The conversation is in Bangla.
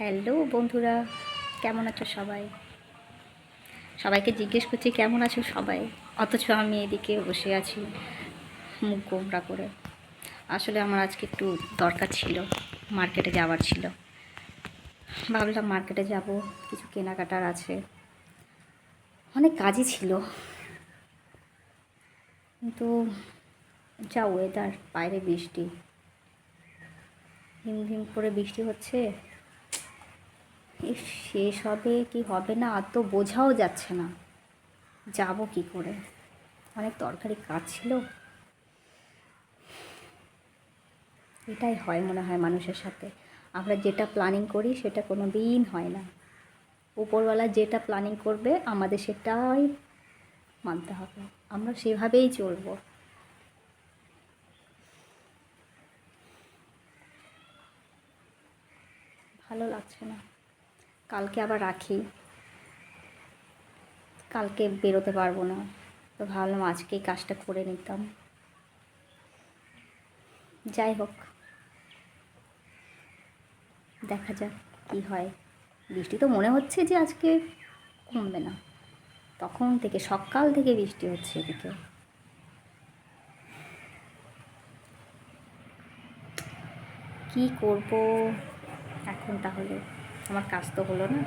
হ্যালো বন্ধুরা, কেমন আছো সবাই? সবাইকে জিজ্ঞেস করছি, কেমন আছো সবাই? অথচ আমি এদিকে বসে আছি, মুখ গোমরা করে। আসলে আমার আজকে একটু দরকার ছিল, মার্কেটে যাওয়ার ছিল। ভাবলাম মার্কেটে যাব, কিছু কেনাকাটার আছে। অনেক কাজই ছিল। কিন্তু যা ওয়েদার বাইরে বৃষ্টি। হিম হিম করে বৃষ্টি হচ্ছে। শেষ হবে কি হবে না? আর তো বোঝাও যাচ্ছে না। যাব কি করে? অনেক দরকারি কাজ ছিল। এটাই হয় মনে হয় মানুষের সাথে। আমরা যেটা প্ল্যানিং করি, সেটা কোনো দিন হয় না। উপরওয়ালা যেটা প্ল্যানিং করবে, আমাদের সেটাই মানতে হবে। আমরা সেভাবেই চলবো। ভালো লাগছে না। কালকে আবার রাখি। কালকে বেরোতে পারব না। তো ভাবলাম আজকেই কাজটা করে নিতাম। যাই হোক। দেখা যাক কী হয়। বৃষ্টি তো মনে হচ্ছে যে আজকে কমবে না। তখন থেকে, সকাল থেকে বৃষ্টি হচ্ছে এদিকে। কি করব এখন তাহলে? আমার কাজ তো হলো না।